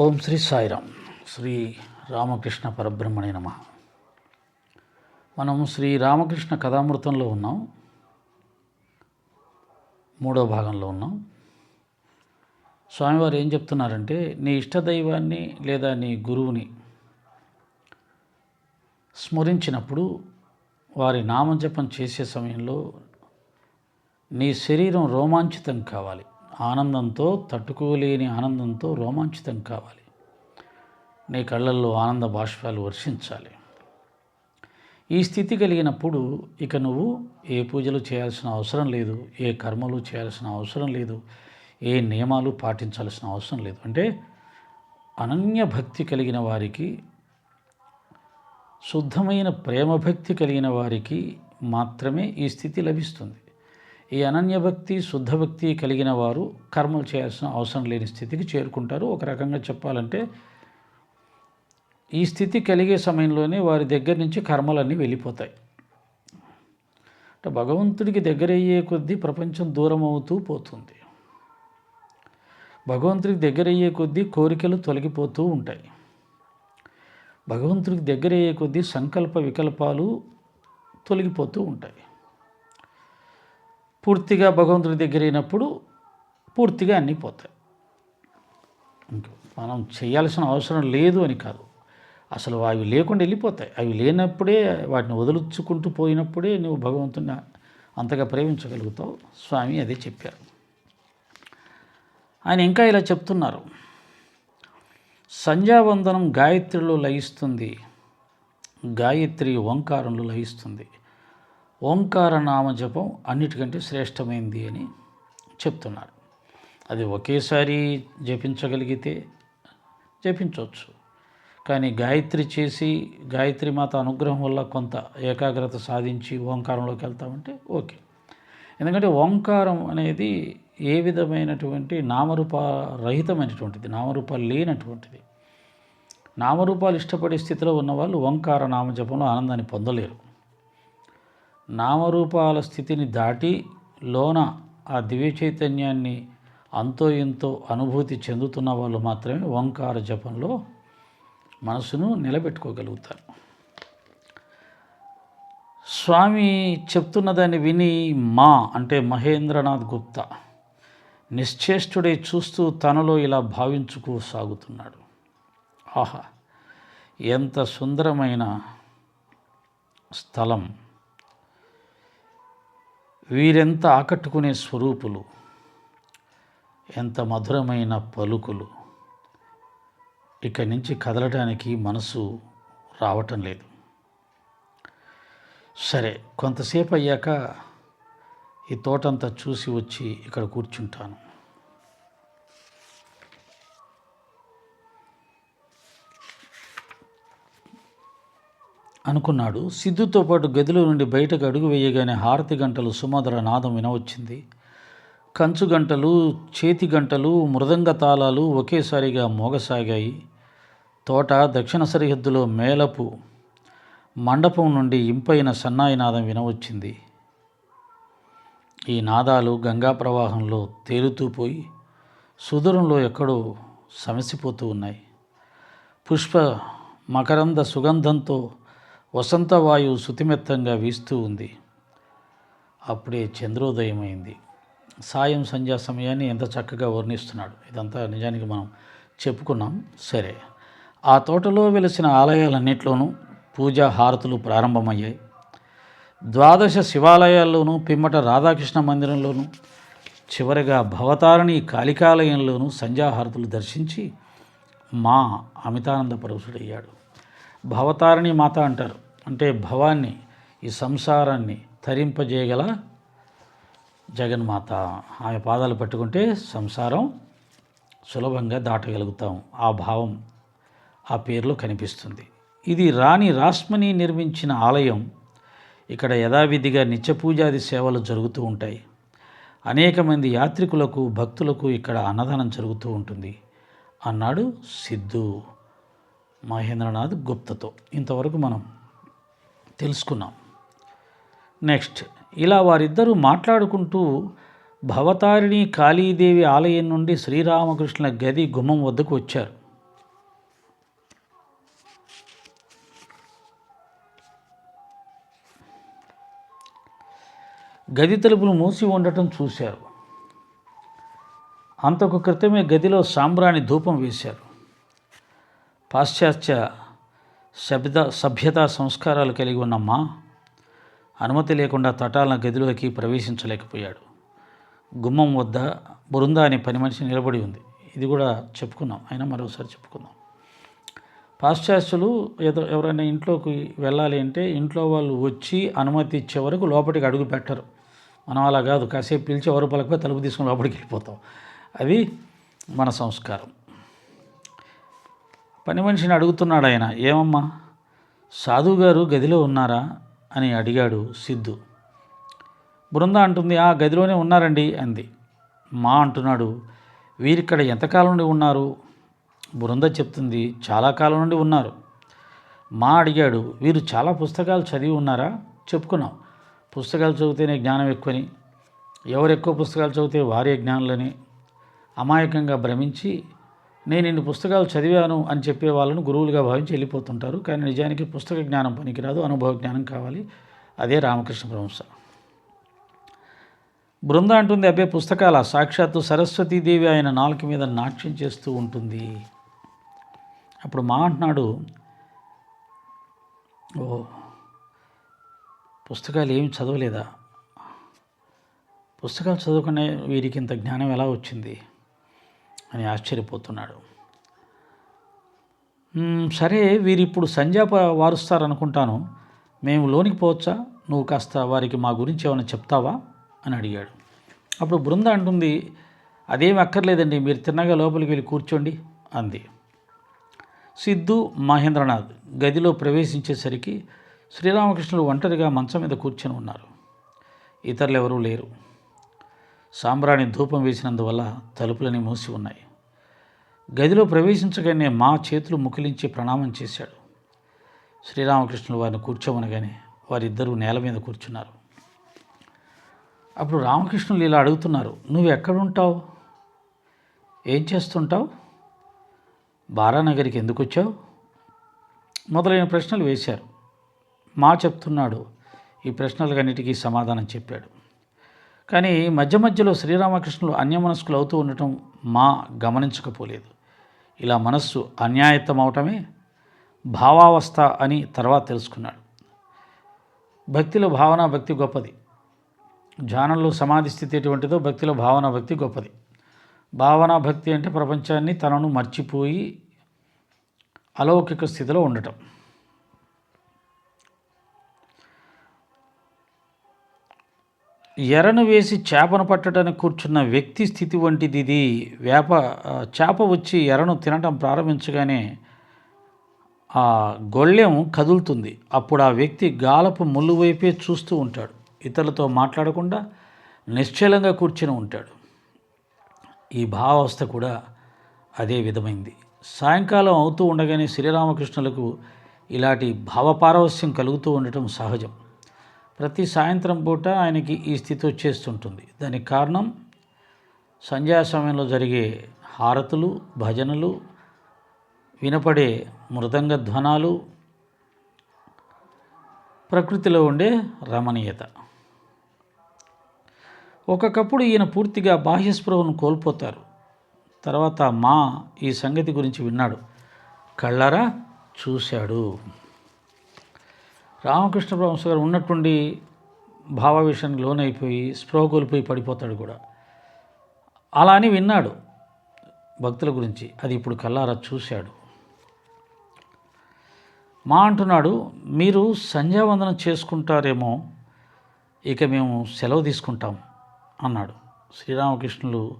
ఓం శ్రీ సాయిరామ్. శ్రీ రామకృష్ణ పరబ్రహ్మణే నమ. మనం శ్రీ రామకృష్ణ కథామృతంలో ఉన్నాం. మూడో భాగంలో ఉన్నాం. స్వామివారు ఏం చెప్తున్నారంటే నీ ఇష్టదైవాన్ని లేదా నీ గురువుని స్మరించినప్పుడు వారి నామజపం చేసే సమయంలో నీ శరీరం రోమాంచితం కావాలి. ఆనందంతో తట్టుకోలేని ఆనందంతో రోమాంచితం కావాలి. నీ కళ్ళల్లో ఆనంద బాష్పాలు వర్షించాలి. ఈ స్థితి కలిగినప్పుడు ఇక నువ్వు ఏ పూజలు చేయాల్సిన అవసరం లేదు ఏ కర్మలు చేయాల్సిన అవసరం లేదు ఏ నియమాలు పాటించాల్సిన అవసరం లేదు. అంటే అనన్య భక్తి కలిగిన వారికి శుద్ధమైన ప్రేమభక్తి కలిగిన వారికి మాత్రమే ఈ స్థితి లభిస్తుంది. ఈ అనన్యభక్తి శుద్ధభక్తి కలిగిన వారు కర్మలు చేయాల్సిన అవసరం లేని స్థితికి చేరుకుంటారు. ఒక రకంగా చెప్పాలంటే ఈ స్థితి కలిగే సమయంలోనే వారి దగ్గర నుంచి కర్మలన్నీ వెళ్ళిపోతాయి. అంటే భగవంతుడికి దగ్గరయ్యే కొద్దీ ప్రపంచం దూరం అవుతూ పోతుంది. భగవంతుడికి దగ్గరయ్యే కొద్దీ కోరికలు తొలగిపోతూ ఉంటాయి. భగవంతుడికి దగ్గరయ్యే కొద్దీ సంకల్ప వికల్పాలు తొలగిపోతూ ఉంటాయి. పూర్తిగా భగవంతుడి దగ్గర అయినప్పుడు పూర్తిగా అన్నీ పోతాయి. మనం చేయాల్సిన అవసరం లేదు అని కాదు. అసలు అవి లేకుండా వెళ్ళిపోతాయి. అవి లేనప్పుడే వాటిని వదులుచుకుంటూ పోయినప్పుడే నువ్వు భగవంతుని అంతగా ప్రేమించగలుగుతావు. స్వామి అదే చెప్పారు. ఆయన ఇంకా ఇలా చెప్తున్నారు. సంధ్యావందనం గాయత్రిలో లయిస్తుంది. గాయత్రి ఓంకారంలో లయిస్తుంది. ఓంకార నామ జపం అన్నిటికంటే శ్రేష్టమైంది అని చెప్తున్నారు. అది ఒకేసారి జపించగలిగితే జపించవచ్చు. కానీ గాయత్రి చేసి గాయత్రి మాత అనుగ్రహం వల్ల కొంత ఏకాగ్రత సాధించి ఓంకారంలోకి వెళ్తామంటే ఓకే. ఎందుకంటే ఓంకారం అనేది ఏ విధమైనటువంటి నామరూప రహితమైనటువంటిది నామరూపాలు లేనటువంటిది. నామరూపాలు ఇష్టపడే స్థితిలో ఉన్నవాళ్ళు ఓంకార నామజపంలో ఆనందాన్ని పొందలేరు. నామరూపాల స్థితిని దాటి లోన ఆ దివ్య చైతన్యాన్ని అంతో ఎంతో అనుభూతి చెందుతున్న వాళ్ళు మాత్రమే ఓంకార జపంలో మనసును నిలబెట్టుకోగలుగుతారు. స్వామి చెప్తున్న దాన్ని విని మా అంటే మహేంద్రనాథ్ గుప్తా నిశ్చేష్టుడై చూస్తూ తనలో ఇలా భావించుకు సాగుతున్నాడు. ఆహా ఎంత సుందరమైన స్థలం. వీరెంత ఆకట్టుకునే స్వరూపులు? ఎంత మధురమైన పలుకులు? ఇక్కడి నుంచి కదలడానికి మనసు రావటం లేదు. సరే కొంతసేపు అయ్యాక ఈ తోటంతా చూసి వచ్చి ఇక్కడ కూర్చుంటాను. అనుకున్నాడు. సిద్ధుతో పాటు గదిలో నుండి బయటకు అడుగు వేయగానే హారతి గంటలు సుమధుర నాదం వినవచ్చింది. కంచు గంటలు చేతి గంటలు మృదంగ తాళాలు ఒకేసారిగా మోగసాగాయి. తోట దక్షిణ సరిహద్దులో మేలపు మండపం నుండి ఇంపైన సన్నాయి నాదం వినవచ్చింది. ఈ నాదాలు గంగా ప్రవాహంలో తేలుతూ పోయి సుదూరంలో ఎక్కడో సమసిపోతూ ఉన్నాయి. పుష్ప మకరంద సుగంధంతో వసంతవాయువు శుతిమెత్తంగా వీస్తూ ఉంది. అప్పుడే చంద్రోదయం అయింది సాయం సంధ్యా సమయాన్ని ఎంత చక్కగా వర్ణిస్తున్నాడు. ఇదంతా నిజానికి మనం చెప్పుకున్నాం. సరే ఆ తోటలో వెలిసిన ఆలయాలన్నింటిలోనూ పూజా హారతులు ప్రారంభమయ్యాయి. ద్వాదశ శివాలయాల్లోనూ పిమ్మట రాధాకృష్ణ మందిరంలోనూ చివరిగా భవతారిణి కాళికాలయంలోనూ సంధ్యాహారతులు దర్శించి మా అమితానంద పరుషుడయ్యాడు భవతారిణి మాత అంటారు. అంటే భవాన్ని ఈ సంసారాన్ని తరింపజేయగల జగన్మాత. ఆమె పాదాలు పట్టుకుంటే సంసారం సులభంగా దాటగలుగుతాం. ఆ భావం ఆ పేరులో కనిపిస్తుంది. ఇది రాణి రాస్మని నిర్మించిన ఆలయం. ఇక్కడ యథావిధిగా నిత్య పూజాది సేవలు జరుగుతూ ఉంటాయి. అనేక మంది యాత్రికులకు భక్తులకు ఇక్కడ అన్నదానం జరుగుతూ ఉంటుంది. అన్నాడు సిద్ధు. మహేంద్రనాథ్ గుప్తతో. ఇంతవరకు మనం తెలుసుకున్నాం. నెక్స్ట్ ఇలా వారిద్దరూ మాట్లాడుకుంటూ భవతారిణి కాళీదేవి ఆలయం నుండి శ్రీరామకృష్ణుల గది గుమ్మం వద్దకు వచ్చారు. గది తలుపులు మూసి ఉండటం చూశారు. అంతకు క్రితమే గదిలో సాంబ్రాణి ధూపం వేశారు. పాశ్చాత్య సభ్యత సభ్యతా సంస్కారాలు కలిగి ఉన్న మా అనుమతి లేకుండా తటాలను గదిలోకి ప్రవేశించలేకపోయాడు. గుమ్మం వద్ద బృందా అనే పని మనిషి నిలబడి ఉంది. ఇది కూడా చెప్పుకున్నాం. అయినా మరోసారి చెప్పుకుందాం. పాశ్చాత్యులు ఏదో ఎవరైనా ఇంట్లోకి వెళ్ళాలి అంటే ఇంట్లో వాళ్ళు వచ్చి అనుమతి ఇచ్చే వరకు లోపలికి అడుగు పెట్టరు. మనం అలా కాదు. కాసేపు పిలిచి ఎవరు పలకపోయి తలుపు తీసుకుని లోపలికి వెళ్ళిపోతాం. అది మన సంస్కారం. పని మనిషిని అడుగుతున్నాడు ఆయన ఏమమ్మా సాధువు గారు గదిలో ఉన్నారా? అని అడిగాడు సిద్ధు. బృంద అంటుంది ఆ గదిలోనే ఉన్నారండి అంది. మా అంటున్నాడు వీరిక్కడ ఎంతకాలం నుండి ఉన్నారు? బృంద చెప్తుంది చాలా కాలం నుండి ఉన్నారు. మా అడిగాడు వీరు చాలా పుస్తకాలు చదివి ఉన్నారా? చెప్పుకున్నాం పుస్తకాలు చదివితేనే జ్ఞానం ఎక్కువని ఎవరు ఎక్కువ పుస్తకాలు చదివితే వారే జ్ఞానులని అమాయకంగా భ్రమించి నేను ఇన్ని పుస్తకాలు చదివాను అని చెప్పే వాళ్ళను గురువులుగా భావించి వెళ్ళిపోతుంటారు. కానీ నిజానికి పుస్తక జ్ఞానం పనికిరాదు అనుభవ జ్ఞానం కావాలి. అదే రామకృష్ణ పరమహంస బృంద అంటుంది అబ్బే పుస్తకాల సాక్షాత్తు సరస్వతీదేవి ఆయన నాలుక మీద నాట్యం చేస్తూ ఉంటుంది. అప్పుడు మా అంటున్నాడు ఓ పుస్తకాలు ఏమి చదవలేదా? పుస్తకాలు చదువుకునే వీరికి ఇంత జ్ఞానం ఎలా వచ్చింది? అని ఆశ్చర్యపోతున్నాడు. సరే వీరిప్పుడు సంధ్యా వారుస్తారనుకుంటాను. మేము లోనికి పోవచ్చా? నువ్వు కాస్త వారికి మా గురించి ఏమైనా చెప్తావా? అని అడిగాడు. అప్పుడు బృంద అంటుంది అదేం అక్కర్లేదండి మీరు తిన్నగా లోపలికి వెళ్ళి కూర్చోండి అంది. సిద్ధు మహేంద్రనాథ్ గదిలో ప్రవేశించేసరికి శ్రీరామకృష్ణులు ఒంటరిగా మంచం మీద కూర్చొని ఉన్నారు. ఇతరులు ఎవరూ లేరు. సాంబ్రాణి ధూపం వేసినందువల్ల తలుపులని మూసి ఉన్నాయి. గదిలో ప్రవేశించగానే మా చేతులు ముకిలించి ప్రణామం చేశాడు. శ్రీరామకృష్ణులు వారిని కూర్చోమనగానే వారిద్దరూ నేల మీద కూర్చున్నారు. అప్పుడు రామకృష్ణులు ఇలా అడుగుతున్నారు నువ్వు ఎక్కడుంటావు? ఏం చేస్తుంటావు? బారానగరికి ఎందుకు వచ్చావు? మొదలైన ప్రశ్నలు వేశారు. మా చెప్తున్నాడు ఈ ప్రశ్నలకన్నిటికీ సమాధానం చెప్పాడు. కానీ మధ్య మధ్యలో శ్రీరామకృష్ణులు అన్యమనస్కులు అవుతూ ఉండటం మా గమనించకపోలేదు. ఇలా మనస్సు అన్యాయత్తం అవటమే భావావస్థ అని తర్వాత తెలుసుకున్నాడు. భక్తిలో భావన భక్తి గొప్పది. ధ్యానంలో సమాధి స్థితి ఎటువంటిదో భక్తిలో భావన భక్తి గొప్పది. భావన భక్తి అంటే ప్రపంచాన్ని తనను మర్చిపోయి అలౌకిక స్థితిలో ఉండటం. ఎరను వేసి చేపను పట్టడానికి కూర్చున్న వ్యక్తి స్థితి వంటిది ఇది. వేప చేప వచ్చి ఎరను తినటం ప్రారంభించగానే ఆ గొళ్ళెం కదులుతుంది. అప్పుడు ఆ వ్యక్తి గాలపు ముళ్ళు వైపే చూస్తూ ఉంటాడు. ఇతరులతో మాట్లాడకుండా నిశ్చలంగా కూర్చుని ఉంటాడు. ఈ భావావస్థ కూడా అదే విధమైంది. సాయంకాలం అవుతూ ఉండగానే శ్రీరామకృష్ణులకు ఇలాంటి భావపారవస్యం కలుగుతూ ఉండటం సహజం. ప్రతి సాయంత్రం పూట ఆయనకి ఈ స్థితి వచ్చేస్తుంటుంది. దానికి కారణం సంధ్యా సమయంలో జరిగే హారతులు భజనలు వినపడే మృదంగ ధ్వనాలు ప్రకృతిలో ఉండే రమణీయత. ఒకప్పుడు ఈయన పూర్తిగా బాహ్య స్పృహను కోల్పోతారు. తర్వాత మా ఈ సంగతి గురించి విన్నాడు. కళ్ళారా చూశాడు. రామకృష్ణ పరమహంస గారు ఉన్నట్టుండి భావావేశానికి లోనైపోయి స్పృహ కోల్పోయి పడిపోతాడు కూడా. అలా అని విన్నాడు. భక్తుల గురించి అది ఇప్పుడు కల్లారా చూశాడు. మా అంటున్నాడు మీరు సంధ్యావందనం చేసుకుంటారేమో ఇక మేము సెలవు తీసుకుంటాం అన్నాడు. శ్రీరామకృష్ణులు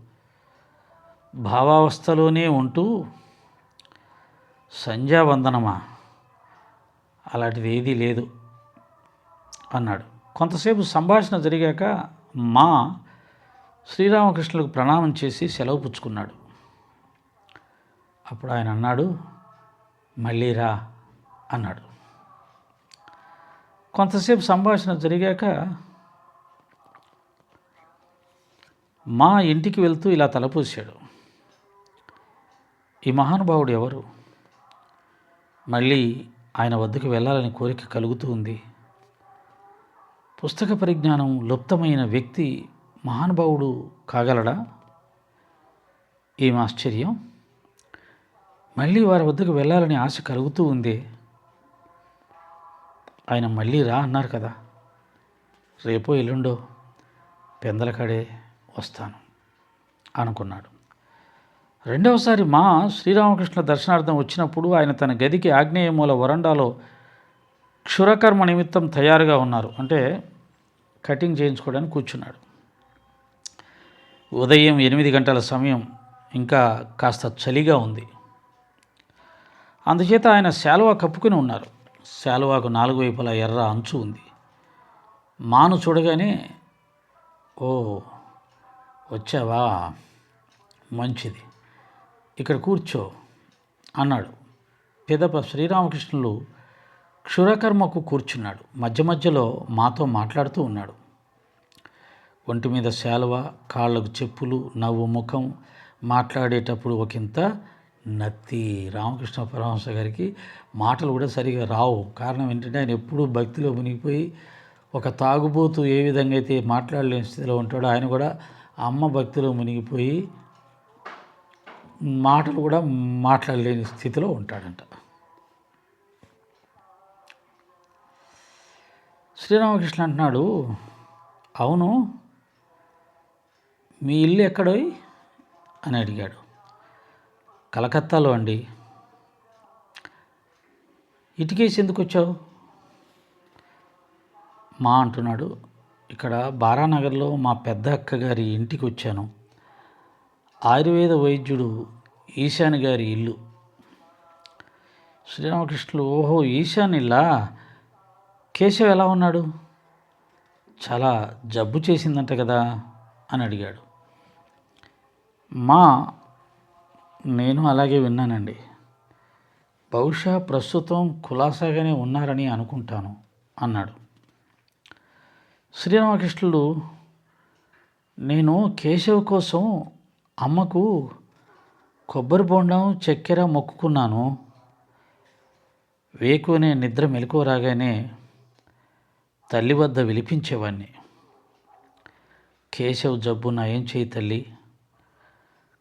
భావావస్థలోనే ఉంటూ సంధ్యావందనమా? అలాంటిది ఏదీ లేదు అన్నాడు. కొంతసేపు సంభాషణ జరిగాక మా శ్రీరామకృష్ణులకు ప్రణామం చేసి సెలవు పుచ్చుకున్నాడు. అప్పుడు ఆయన అన్నాడు మళ్ళీ రా అన్నాడు. కొంతసేపు సంభాషణ జరిగాక మా ఇంటికి వెళ్తూ ఇలా తలపూశాడు. ఈ మహానుభావుడు ఎవరు? మళ్ళీ ఆయన వద్దకు వెళ్ళాలని కోరిక కలుగుతూ ఉంది. పుస్తక పరిజ్ఞానం లుప్తమైన వ్యక్తి మహానుభావుడు కాగలడా? ఏం ఆశ్చర్యం. మళ్ళీ వారి వద్దకు వెళ్ళాలని ఆశ కలుగుతూ ఉంది. ఆయన మళ్ళీ రా అన్నారు కదా. రేపో ఎల్లుండో పెందలకాడే వస్తాను అనుకున్నాడు. రెండవసారి మా శ్రీరామకృష్ణ దర్శనార్థం వచ్చినప్పుడు ఆయన తన గదికి ఆగ్నేయ మూల వరండాలో క్షురకర్మ నిమిత్తం తయారుగా ఉన్నారు. అంటే కటింగ్ చేయించుకోవడానికి కూర్చున్నాడు. ఉదయం ఎనిమిది గంటల సమయం ఇంకా కాస్త చలిగా ఉంది. అందుచేత ఆయన శాలువా కప్పుకుని ఉన్నారు. శాలువాకు నాలుగు వైపులా ఎర్ర అంచు ఉంది. మాను చూడగానే ఓ వచ్చావా? మంచిది. ఇక్కడ కూర్చో అన్నాడు. పెదప శ్రీరామకృష్ణులు క్షురకర్మకు కూర్చున్నాడు. మధ్య మధ్యలో మాతో మాట్లాడుతూ ఉన్నాడు. ఒంటి మీద శాలువ కాళ్ళకు చెప్పులు నవ్వు ముఖం మాట్లాడేటప్పుడు ఒకంత నత్తి. రామకృష్ణ పరమహంస గారికి మాటలు కూడా సరిగా రావు. కారణం ఏంటంటే ఆయన ఎప్పుడూ భక్తిలో మునిగిపోయి ఒక తాగుబోతు ఏ విధంగా అయితే మాట్లాడలేని స్థితిలో ఉంటాడో ఆయన కూడా అమ్మ భక్తిలో మునిగిపోయి మాటలు కూడా మాట్లాడలేని స్థితిలో ఉంటాడంట. శ్రీరామకృష్ణ అంటున్నాడు అవును మీ ఇల్లు ఎక్కడోయ్? అని అడిగాడు. కలకత్తాలో అండి. ఇటుకేసి ఎందుకు వచ్చావు? మా అంటున్నాడు. ఇక్కడ బారానగర్లో మా పెద్ద అక్క గారి ఇంటికి వచ్చాను. ఆయుర్వేద వైద్యుడు ఈశాన్ గారి ఇల్లు. శ్రీరామకృష్ణులు ఓహో ఈశాన్ ఇల్లా? కేశవ్ ఎలా ఉన్నాడు? చాలా జబ్బు చేసిందంట కదా అని అడిగాడు. మా నేను అలాగే విన్నానండి. బహుశా ప్రస్తుతం కులాసాగానే ఉన్నారని అనుకుంటాను అన్నాడు. శ్రీరామకృష్ణుడు నేను కేశవ్ కోసం అమ్మకు కొబ్బరి బొండం చక్కెర మొక్కుకున్నాను. వేకునే నిద్ర మెలకువ రాగానే తల్లి వద్ద విలిపించేవాడిని కేశవ్ జబ్బు నయం చేయి తల్లి.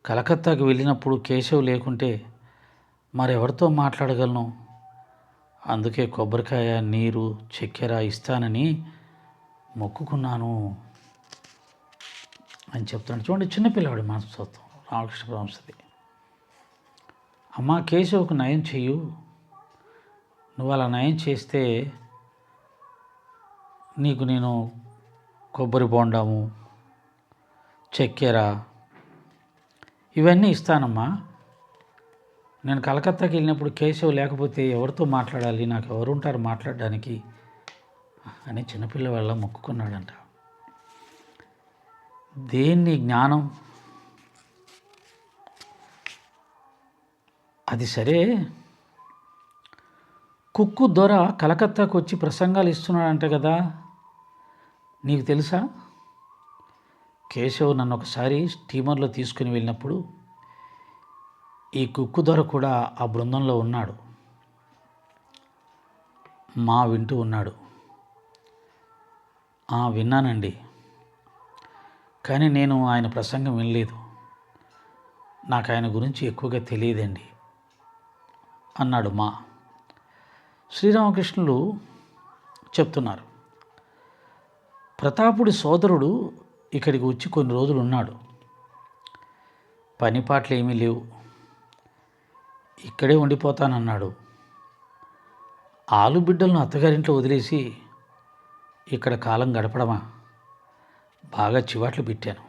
కలకత్తాకు వెళ్ళినప్పుడు కేశవ్ లేకుంటే మరెవరితో మాట్లాడగలను? అందుకే కొబ్బరికాయ నీరు చక్కెర ఇస్తానని మొక్కుకున్నాను. అని చెప్తున్నాడు. చూడండి చిన్నపిల్లవాడి మనస్తత్వం రామకృష్ణ పరమశది అమ్మ కేశవ్కు నయం చెయ్యు. నువ్వు అలా నయం చేస్తే నీకు నేను కొబ్బరి బొండము చక్కెర ఇవన్నీ ఇస్తానమ్మా. నేను కలకత్తాకి వెళ్ళినప్పుడు కేశవ్ లేకపోతే ఎవరితో మాట్లాడాలి నాకు ఎవరు ఉంటారు మాట్లాడడానికి అని చిన్నపిల్లవాళ్ళ మొక్కుకున్నాడంట. దేన్ని జ్ఞానం? అది సరే. కుక్కు దొర కలకత్తాకు వచ్చి ప్రసంగాలు ఇస్తున్నాడంట కదా. నీకు తెలుసా? కేశవ్ నన్ను ఒకసారి స్టీమర్లో తీసుకుని వెళ్ళినప్పుడు ఈ కుక్కు దొర కూడా ఆ బృందంలో ఉన్నాడు. మా వింటూ ఉన్నాడు. విన్నానండి. కానీ నేను ఆయన ప్రసంగం వినలేదు. నాకు ఆయన గురించి ఎక్కువగా తెలియదండి. అన్నాడు మా. శ్రీరామకృష్ణులు చెప్తున్నారు. ప్రతాపుడి సోదరుడు ఇక్కడికి వచ్చి కొన్ని రోజులు ఉన్నాడు. పని పాటలు ఏమీ లేవు. ఇక్కడే ఉండిపోతానన్నాడు. ఆలుబిడ్డలను అత్తగారింట్లో వదిలేసి ఇక్కడ కాలం గడపడమా? బాగా చివాట్లు పెట్టాను.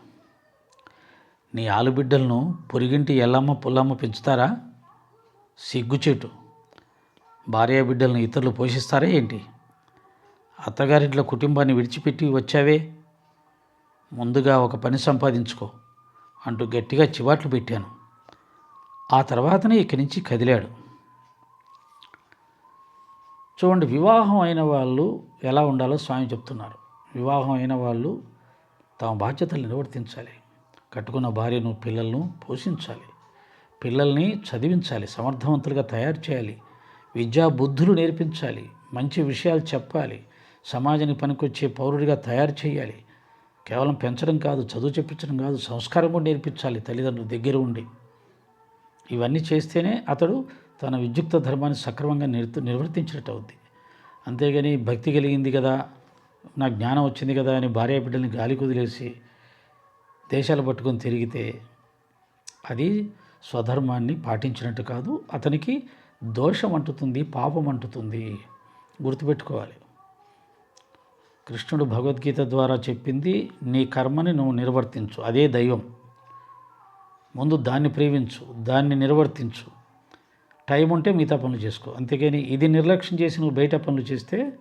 నీ ఆలుబిడ్డలను పొరిగింటి ఎల్లమ్మ పుల్లమ్మ పెంచుతారా? సిగ్గుచేటు. భార్య బిడ్డలను ఇతరులు పోషిస్తారా ఏంటి? అత్తగారింట్లో కుటుంబాన్ని విడిచిపెట్టి వచ్చావే? ముందుగా ఒక పని సంపాదించుకో అంటూ గట్టిగా చివాట్లు పెట్టాను. ఆ తర్వాతనే ఇక్కడి నుంచి కదిలాడు. చూడండి వివాహం అయిన వాళ్ళు ఎలా ఉండాలో స్వామి చెప్తున్నారు. వివాహం అయిన వాళ్ళు తమ బాధ్యతలు నిర్వర్తించాలి. కట్టుకున్న భార్యను పిల్లలను పోషించాలి. పిల్లల్ని చదివించాలి. సమర్థవంతులుగా తయారు చేయాలి. విద్యా బుద్ధులు నేర్పించాలి. మంచి విషయాలు చెప్పాలి. సమాజానికి పనికొచ్చే పౌరుడిగా తయారు చేయాలి. కేవలం పెంచడం కాదు చదువు చెప్పించడం కాదు సంస్కారం కూడా నేర్పించాలి తల్లిదండ్రుల దగ్గర ఉండి. ఇవన్నీ చేస్తేనే అతడు తన విద్యుక్త ధర్మాన్ని సక్రమంగా నిర్ నిర్వర్తించినట్టు అవుద్ది అంతేగాని భక్తి కలిగింది కదా? నాకు జ్ఞానం వచ్చింది కదా అని భార్య బిడ్డల్ని గాలి కుదిలేసి దేశాలు పట్టుకొని తిరిగితే అది స్వధర్మాన్ని పాటించినట్టు కాదు అతనికి దోషం అంటుతుంది పాపం అంటుతుంది. గుర్తుపెట్టుకోవాలి. కృష్ణుడు భగవద్గీత ద్వారా చెప్పింది నీ కర్మని నువ్వు నిర్వర్తించు అదే దైవం. ముందు దాన్ని ప్రేమించు దాన్ని నిర్వర్తించు. టైం ఉంటే మిగతా పనులు చేసుకో. అంతేగాని ఇది నిర్లక్ష్యం చేసి నువ్వు బయట పనులు చేస్తే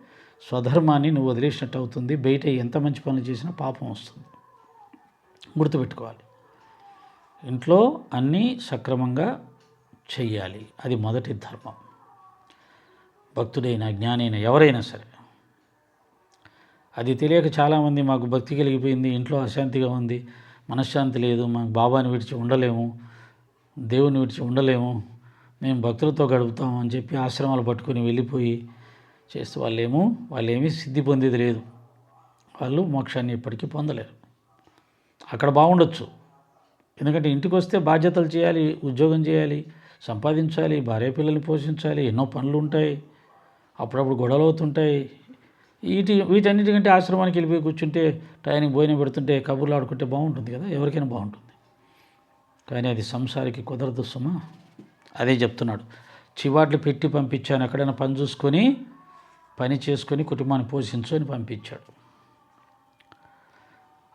స్వధర్మాన్ని నువ్వు వదిలేసినట్టు అవుతుంది బయట ఎంత మంచి పనులు చేసినా పాపం వస్తుంది. గుర్తుపెట్టుకోవాలి. ఇంట్లో అన్నీ సక్రమంగా చెయ్యాలి. అది మొదటి ధర్మం. భక్తుడైన జ్ఞానైన ఎవరైనా సరే. అది తెలియక చాలామంది మాకు భక్తి కలిగిపోయింది. ఇంట్లో అశాంతిగా ఉంది. మనశ్శాంతి లేదు. మాకు బాబాని విడిచి ఉండలేము. దేవుని విడిచి ఉండలేము. మేము భక్తులతో గడుపుతాం అని చెప్పి ఆశ్రమాలు పట్టుకొని వెళ్ళిపోయి చేస్తే వాళ్ళేమో వాళ్ళేమీ సిద్ధి పొందేది లేదు. వాళ్ళు మోక్షాన్ని ఎప్పటికీ పొందలేరు. అక్కడ బాగుండొచ్చు. ఎందుకంటే ఇంటికి వస్తే బాధ్యతలు చేయాలి ఉద్యోగం చేయాలి సంపాదించాలి భార్య పిల్లల్ని పోషించాలి ఎన్నో పనులు ఉంటాయి అప్పుడప్పుడు గొడవలు అవుతుంటాయి. వీటి వీటన్నిటికంటే ఆశ్రమానికి వెళ్ళిపోయి కూర్చుంటే టైంకి భోజనం పెడుతుంటే కబుర్లు ఆడుకుంటే బాగుంటుంది కదా ఎవరికైనా బాగుంటుంది. కానీ అది సంసారికి కుదరదు సుమా. అదే చెప్తున్నాడు. చివాట్లు పెట్టి పంపించాను ఎక్కడైనా పని చూసుకొని పని చేసుకొని కుటుంబాన్ని పోషించు అని పంపించాడు.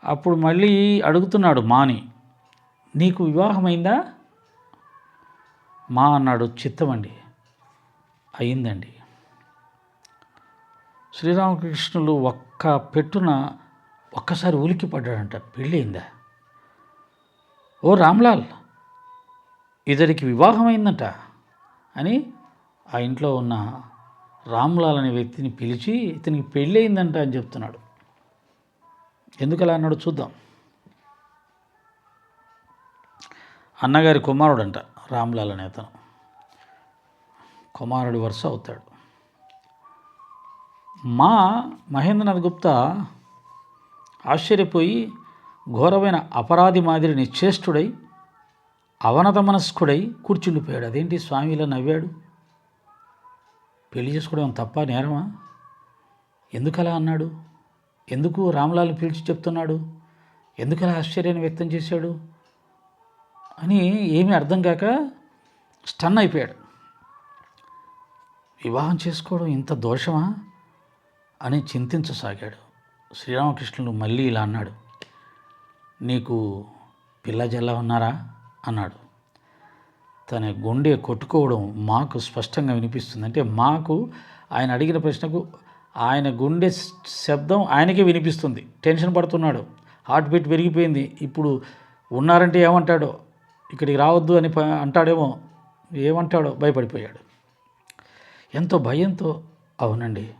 అప్పుడు మళ్ళీ అడుగుతున్నాడు మాని నీకు వివాహమైందా? మా అన్నాడు చిత్తమండి అయిందండి. శ్రీరామకృష్ణులు ఒక్క పెట్టున ఒక్కసారి ఉలికి పడ్డాడంట పెళ్ళయిందా ఓ రామ్లాల్ ఇతడికి వివాహమైందంట అని ఆ ఇంట్లో ఉన్న రామ్లాల్ అనే వ్యక్తిని పిలిచి ఇతనికి పెళ్ళయిందంట అని చెప్తున్నాడు. ఎందుకు అలా అన్నాడు చూద్దాం. అన్నగారి కుమారుడంట రామ్లాల్ అనే అతను. కుమారుడి వరుస అవుతాడు. మా మహేంద్రనాథ్ గుప్తా ఆశ్చర్యపోయి ఘోరమైన అపరాధి మాదిరి నిశ్చేష్టుడై అవనత మనస్కుడై కూర్చుండిపోయాడు. అదేంటి స్వామిలా నవ్వాడు? పెళ్ళి చేసుకోవడం తప్ప నేరమా? ఎందుకలా అన్నాడు? ఎందుకు రామ్లాల్ని పిలిచి చెప్తున్నాడు? ఎందుకలా ఆశ్చర్యాన్ని వ్యక్తం చేశాడు? అని ఏమీ అర్థం కాక స్టన్ అయిపోయాడు. వివాహం చేసుకోవడం ఇంత దోషమా? అని చింతించసాగాడు. శ్రీరామకృష్ణుడు మళ్ళీ ఇలా అన్నాడు. నీకు పిల్ల జల్ల ఉన్నారా? అన్నాడు. తన గుండె కొట్టుకోవడం మాకు స్పష్టంగా వినిపిస్తుంది. అంటే మాకు ఆయన అడిగిన ప్రశ్నకు ఆయన గుండె శబ్దం ఆయనకే వినిపిస్తుంది. టెన్షన్ పడుతున్నాడు. హార్ట్ బీట్ పెరిగిపోయింది. ఇప్పుడు ఉన్నారంటే ఏమంటాడో ఇక్కడికి రావద్దు అని అంటాడేమో ఏమంటాడో భయపడిపోయాడు. ఎంతో భయంతో అవునండి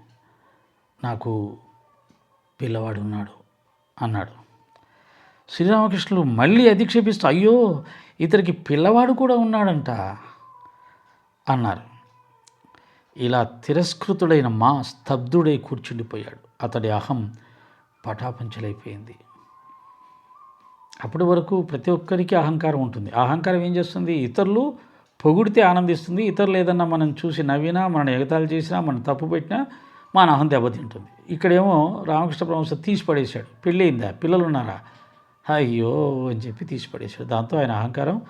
నాకు పిల్లవాడు ఉన్నాడు అన్నాడు. శ్రీరామకృష్ణులు మళ్ళీ అధిక్షేపిస్తూ అయ్యో ఇతనికి పిల్లవాడు కూడా ఉన్నాడంట అన్నారు. ఇలా తిరస్కృతుడైన మా స్తబ్దుడై కూర్చుండిపోయాడు. అతడి అహం పటాపంచలైపోయింది. అప్పటి వరకు ప్రతి ఒక్కరికి అహంకారం ఉంటుంది. అహంకారం ఏం చేస్తుంది? ఇతరులు పొగిడితే ఆనందిస్తుంది. ఇతరులు ఏదన్నా మనం చూసి నవ్వినా మనం ఎగతాళి చేసినా మనం తప్పు పెట్టినా మన అహం దెబ్బతింటుంది. ఇక్కడేమో రామకృష్ణ పరమహంస తీసి పడేశాడు పెళ్ళయిందా? పిల్లలు ఉన్నారా అయ్యో అని చెప్పి తీసిపడేశాడు. దాంతో ఆయన అహంకారం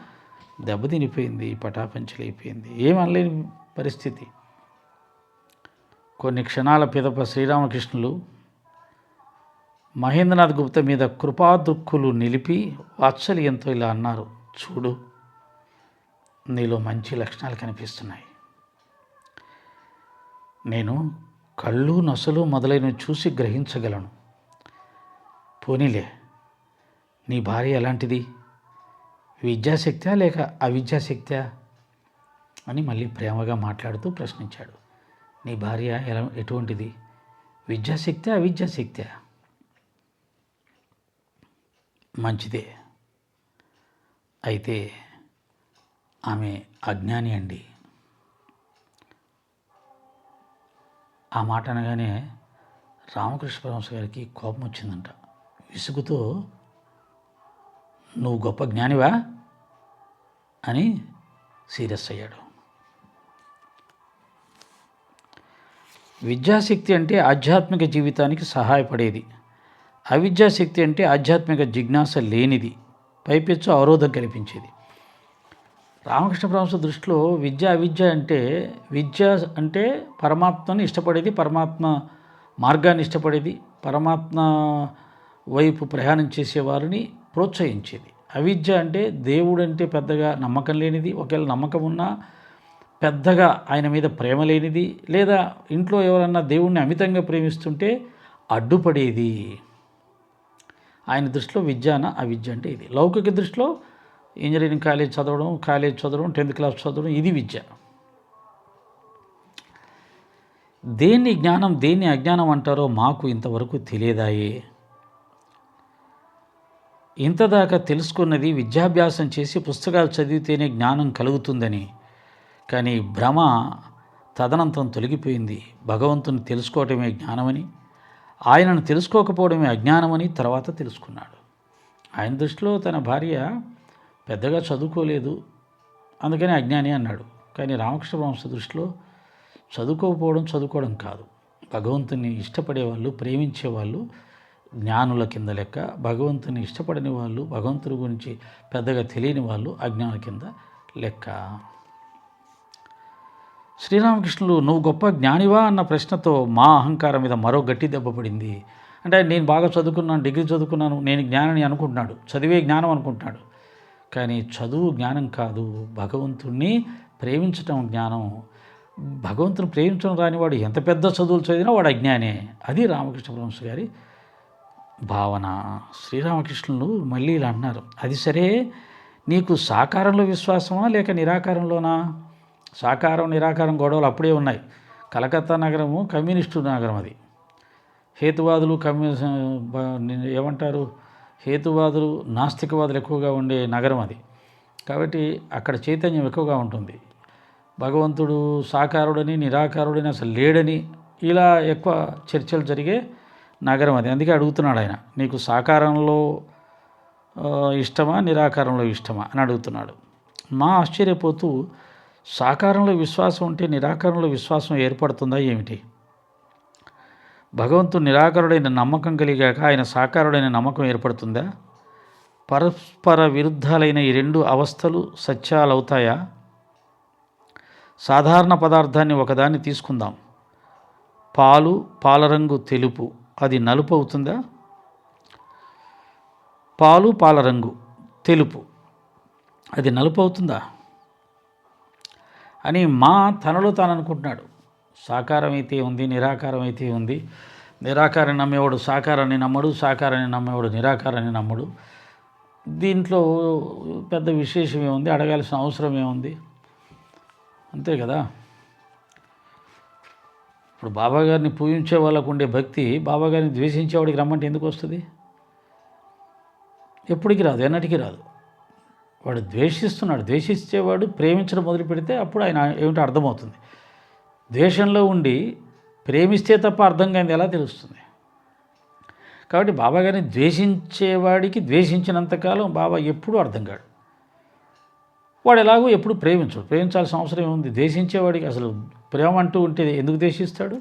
దెబ్బతినిపోయింది పటాపంచలైపోయింది. ఏం అనలేని పరిస్థితి. కొన్ని క్షణాల పిదప శ్రీరామకృష్ణులు మహేంద్రనాథ్ గుప్త మీద కృపాదుక్కులు నిలిపి వాత్సల్యంతో ఇలా అన్నారు చూడు నీలో మంచి లక్షణాలు కనిపిస్తున్నాయి. నేను కళ్ళు నొసలు మొదలైనవి చూసి గ్రహించగలను. పోనీలే నీ భార్య ఎలాంటిది? విద్యాశక్త్యా లేక అవిద్యాశక్త్యా? అని మళ్ళీ ప్రేమగా మాట్లాడుతూ ప్రశ్నించాడు. నీ భార్య ఎలా ఎటువంటిది? విద్యాశక్త్యా అవిద్యాశక్త్యా? మంచిదే. అయితే ఆమె అజ్ఞాని అండి. ఆ మాట అనగానే రామకృష్ణ పరమహంస గారికి కోపం వచ్చిందంట విసుగుతో నువ్వు గొప్ప జ్ఞానివా? అని సీరియస్ అయ్యాడు. విద్యాశక్తి అంటే ఆధ్యాత్మిక జీవితానికి సహాయపడేది. అవిద్యాశక్తి అంటే ఆధ్యాత్మిక జిజ్ఞాస లేనిది. పైపెచ్చు అవరోధం కల్పించేది. రామకృష్ణ పరమహంస దృష్టిలో విద్య అవిద్య అంటే విద్య అంటే పరమాత్మని ఇష్టపడేది పరమాత్మ మార్గాన్ని ఇష్టపడేది పరమాత్మ వైపు ప్రయాణం చేసేవారిని ప్రోత్సహించేది. అవిద్య అంటే దేవుడు అంటే పెద్దగా నమ్మకం లేనిది ఒకవేళ నమ్మకం ఉన్నా పెద్దగా ఆయన మీద ప్రేమ లేనిది లేదా ఇంట్లో ఎవరన్నా దేవుణ్ణి అమితంగా ప్రేమిస్తుంటే అడ్డుపడేది. ఆయన దృష్టిలో విద్యాన అవిద్య అంటే ఇది. లౌకిక దృష్టిలో ఇంజనీరింగ్ కాలేజ్ చదవడం కాలేజ్ చదవడం టెన్త్ క్లాస్ చదవడం ఇది విద్య. దేన్ని జ్ఞానం దేన్ని అజ్ఞానం అంటారో మాకు ఇంతవరకు తెలియదాయే. ఇంతదాకా తెలుసుకున్నది విద్యాభ్యాసం చేసి పుస్తకాలు చదివితేనే జ్ఞానం కలుగుతుందని. కానీ భ్రమ తదనంతం తొలగిపోయింది. భగవంతుని తెలుసుకోవటమే జ్ఞానమని ఆయనను తెలుసుకోకపోవడమే అజ్ఞానమని తర్వాత తెలుసుకున్నాడు. ఆయన దృష్టిలో తన భార్య పెద్దగా చదువుకోలేదు. అందుకని అజ్ఞాని అన్నాడు. కానీ రామకృష్ణ వంశ దృష్టిలో చదువుకోకపోవడం చదువుకోవడం కాదు. భగవంతుని ఇష్టపడేవాళ్ళు ప్రేమించేవాళ్ళు జ్ఞానుల కింద లెక్క భగవంతుని ఇష్టపడని వాళ్ళు భగవంతుడి గురించి పెద్దగా తెలియని వాళ్ళు అజ్ఞానుల కింద లెక్క. శ్రీరామకృష్ణులు నువ్వు గొప్ప జ్ఞానివా? అన్న ప్రశ్నతో మా అహంకారం మీద మరో గట్టి దెబ్బ పడింది. అంటే నేను బాగా చదువుకున్నాను డిగ్రీ చదువుకున్నాను నేను జ్ఞానని అనుకుంటున్నాడు చదివే జ్ఞానం అనుకుంటున్నాడు. కానీ చదువు జ్ఞానం కాదు భగవంతుణ్ణి ప్రేమించటం జ్ఞానం. భగవంతుని ప్రేమించడం రానివాడు ఎంత పెద్ద చదువులు చదివినా వాడు అజ్ఞానే. అది రామకృష్ణ పరమహంస గారి భావన. శ్రీరామకృష్ణులు మళ్ళీ ఇలా అన్నారు అది సరే నీకు సాకారంలో విశ్వాసమా లేక నిరాకారంలోనా? సాకారం నిరాకారం గొడవలు అప్పుడే ఉన్నాయి. కలకత్తా నగరము కమ్యూనిస్టు నగరం అది. హేతువాదులు కమ్యూ ఏమంటారు? హేతువాదులు నాస్తికవాదులు ఎక్కువగా ఉండే నగరం అది. కాబట్టి అక్కడ చైతన్యం ఎక్కువగా ఉంటుంది. భగవంతుడు సాకారుడని నిరాకారుడని అసలు లేడని ఇలా ఎక్కువ చర్చలు జరిగే నగరం అది. అందుకే అడుగుతున్నాడు ఆయన నీకు సాకారంలో ఇష్టమా నిరాకారంలో ఇష్టమా అని అడుగుతున్నాడు. మా ఆశ్చర్యపోతూ సాకారంలో విశ్వాసం ఉంటే నిరాకారంలో విశ్వాసం ఏర్పడుతుందా ఏమిటి? భగవంతుడు నిరాకారుడైన నమ్మకం కలిగాక ఆయన సాకారుడైన నమ్మకం ఏర్పడుతుందా? పరస్పర విరుద్ధాలైన ఈ రెండు అవస్థలు సత్యాలవుతాయా? సాధారణ పదార్థాన్ని ఒకదాన్ని తీసుకుందాం. పాలు పాలరంగు తెలుపు. అది నలుపు అవుతుందా? పాలు పాలరంగు తెలుపు. అది నలుపు అవుతుందా? అని మా తనలో తాను అనుకుంటున్నాడు. సాకారం అయితే ఉంది నిరాకారం అయితే ఉంది. నిరాకారాన్ని నమ్మేవాడు సాకారాన్ని నమ్మడు సాకారాన్ని నమ్మేవాడు నిరాకారాన్ని నమ్మడు. దీంట్లో పెద్ద విశేషం ఏముంది? అడగాల్సిన అవసరం ఏముంది? అంతే కదా? ఇప్పుడు బాబా గారిని పూజించే వాళ్ళకు ఉండే భక్తి బాబా గారిని ద్వేషించేవాడికి రమ్మంటే ఎందుకు వస్తుంది? ఎప్పటికి రాదు ఎన్నటికీ రాదు. వాడు ద్వేషిస్తున్నాడు ద్వేషించేవాడు ప్రేమించడం మొదలు పెడితే అప్పుడు ఆయన ఏమిటో అర్థమవుతుంది. ద్వేషంలో ఉండి ప్రేమిస్తే తప్ప అర్థం కానిది ఎలా తెలుస్తుంది? కాబట్టి బాబా గారిని ద్వేషించేవాడికి ద్వేషించినంతకాలం బాబా ఎప్పుడూ అర్థం కాడు. వాడు ఎలాగో ఎప్పుడు ప్రేమించడు. ప్రేమించాల్సిన అవసరం ఏముంది? దేశించేవాడికి అసలు ప్రేమ అంటూ ఉంటే ఎందుకు దేశిస్తాడు?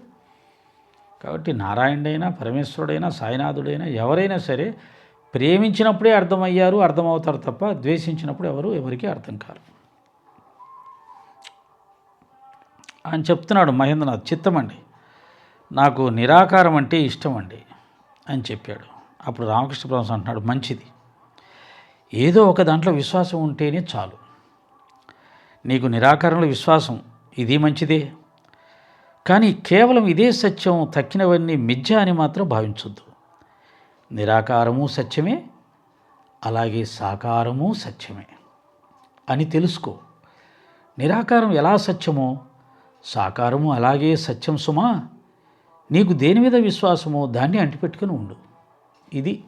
కాబట్టి నారాయణుడైనా పరమేశ్వరుడైనా సాయినాథుడైనా ఎవరైనా సరే ప్రేమించినప్పుడే అర్థమయ్యారు అర్థమవుతారు తప్ప ద్వేషించినప్పుడు ఎవరు ఎవరికి అర్థం కారు. అని చెప్తున్నాడు మహేంద్రనాథ్ చిత్తమండి నాకు నిరాకారం అంటే ఇష్టం అండి అని చెప్పాడు. అప్పుడు రామకృష్ణ పరమహంస అంటున్నాడు మంచిది. ఏదో ఒక దాంట్లో విశ్వాసం ఉంటేనే చాలు. నీకు నిరాకారంలో విశ్వాసం. ఇది మంచిదే. కానీ కేవలం ఇదే సత్యం తక్కినవన్నీ మిథ్య అని మాత్రం భావించొద్దు. నిరాకారము సత్యమే అలాగే సాకారము సత్యమే. అని తెలుసుకో. నిరాకారం ఎలా సత్యమో సాకారము అలాగే సత్యం సుమా. నీకు దేని మీద విశ్వాసమో దాన్ని అంటిపెట్టుకుని ఉండు. ఇది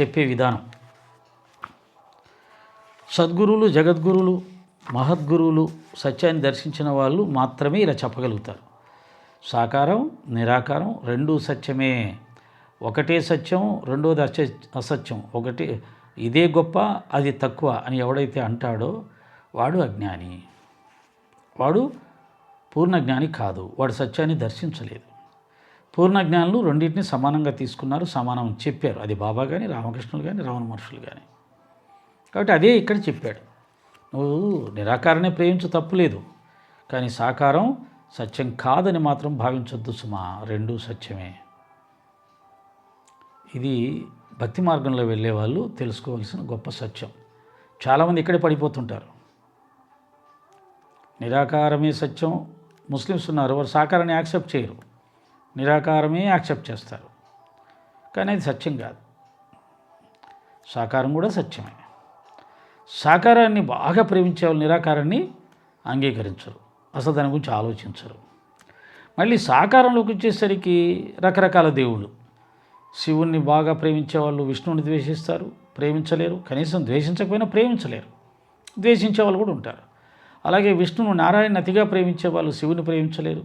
చెప్పే విధానం. సద్గురువులు జగద్గురువులు మహద్గురువులు సత్యాన్ని దర్శించిన వాళ్ళు మాత్రమే ఇలా చెప్పగలుగుతారు. సాకారం నిరాకారం రెండూ సత్యమే. ఒకటే సత్యం రెండోది అస అసత్యం. ఒకటి ఇదే గొప్ప అది తక్కువ అని ఎవడైతే అంటాడో వాడు అజ్ఞాని. వాడు పూర్ణ జ్ఞాని కాదు. వాడు సత్యాన్ని దర్శించలేదు. పూర్ణ జ్ఞానులు రెండింటిని సమానంగా తీసుకున్నారు సమానం చెప్పారు. అది బాబా కానీ రామకృష్ణులు కానీ రావణ మహర్షులు కానీ కాబట్టి అదే ఇక్కడ చెప్పాడు. నువ్వు నిరాకారనే ప్రేమించు తప్పులేదు కానీ సాకారం సత్యం కాదని మాత్రం భావించొద్దు సుమా. రెండూ సత్యమే. ఇది భక్తి మార్గంలో వెళ్ళే వాళ్ళు తెలుసుకోవాల్సిన గొప్ప సత్యం. చాలామంది ఇక్కడే పడిపోతుంటారు. నిరాకారమే సత్యం. ముస్లిమ్స్ ఉన్నారు వారు సాకారాన్ని యాక్సెప్ట్ చేయరు. నిరాకారమే యాక్సెప్ట్ చేస్తారు. కానీ అది సత్యం కాదు. సాకారం కూడా సత్యమే. సాకారాన్ని బాగా ప్రేమించే వాళ్ళు నిరాకారాన్ని అంగీకరించరు. అసలు దాని గురించి ఆలోచించరు. మళ్ళీ సాకారంలోకి వచ్చేసరికి రకరకాల దేవుళ్ళు. శివుణ్ణి బాగా ప్రేమించే వాళ్ళు విష్ణువుని ద్వేషిస్తారు ప్రేమించలేరు కనీసం ద్వేషించకపోయినా ప్రేమించలేరు. ద్వేషించే వాళ్ళు కూడా ఉంటారు. అలాగే విష్ణువును నారాయణ అతిగా ప్రేమించే వాళ్ళు శివుని ప్రేమించలేరు.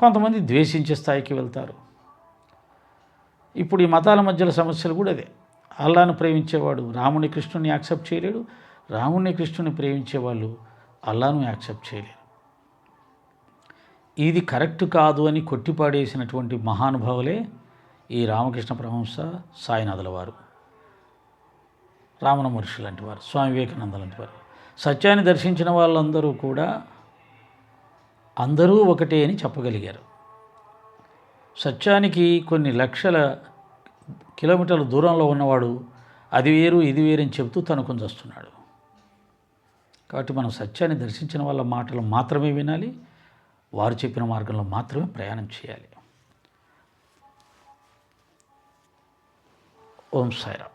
కొంతమంది ద్వేషించే స్థాయికి వెళ్తారు. ఇప్పుడు ఈ మతాల మధ్యలో సమస్యలు కూడా అదే. అల్లాను ప్రేమించేవాడు రాముని కృష్ణుని యాక్సెప్ట్ చేయలేడు రాముని కృష్ణుని ప్రేమించేవాళ్ళు అల్లాను యాక్సెప్ట్ చేయలేరు. ఇది కరెక్ట్ కాదు అని కొట్టిపాడేసినటువంటి మహానుభావులే ఈ రామకృష్ణ పరమహంస సాయినాథుల వారు. రామణ మహర్షి లాంటి వారు స్వామి వివేకానంద లాంటి వారు. సత్యాన్ని దర్శించిన వాళ్ళందరూ కూడా అందరూ ఒకటే అని చెప్పగలిగారు. సత్యానికి కొన్ని లక్షల కిలోమీటర్ల దూరంలో ఉన్నవాడు అది వేరు ఇది వేరు అని చెబుతూ తను వస్తున్నాడు కాబట్టి మనం సత్యాన్ని దర్శించిన వాళ్ళ మాటలు మాత్రమే వినాలి వారు చెప్పిన మార్గంలో మాత్రమే ప్రయాణం చేయాలి. ఓం సాయిరామ్.